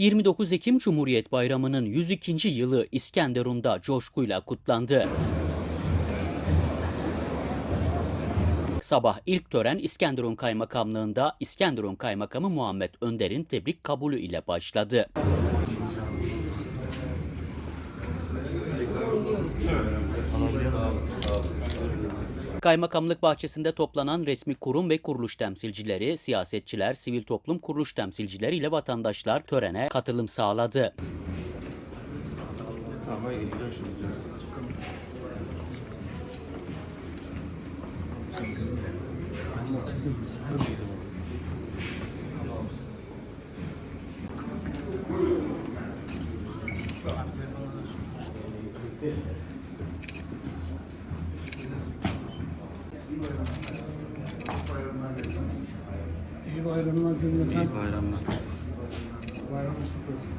29 Ekim Cumhuriyet Bayramı'nın 102. yılı İskenderun'da coşkuyla kutlandı. Sabah ilk tören İskenderun Kaymakamlığı'nda İskenderun Kaymakamı Muhammed Önder'in tebrik kabulü ile başladı. Kaymakamlık bahçesinde toplanan resmi kurum ve kuruluş temsilcileri, siyasetçiler, sivil toplum kuruluş temsilcileri ile vatandaşlar törene katılım sağladı. İyi bayramlar cümleten. İyi bayramlar. Bayramınız kutlu olsun.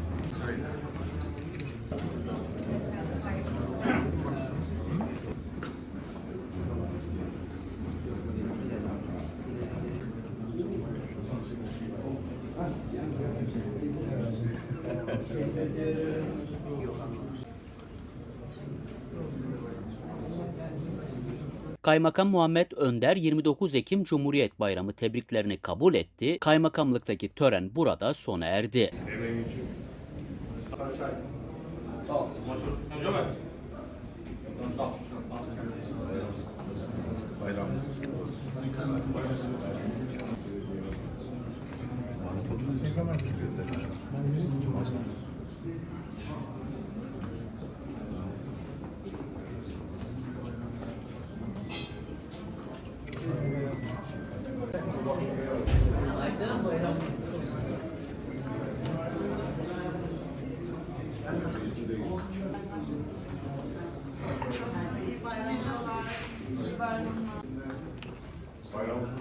Kaymakam Muhammed Önder 29 Ekim Cumhuriyet Bayramı tebriklerini kabul etti. Kaymakamlıktaki tören burada sona erdi. Bayramınız kutlu olsun. Bayramınız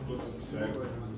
kutlu olsun.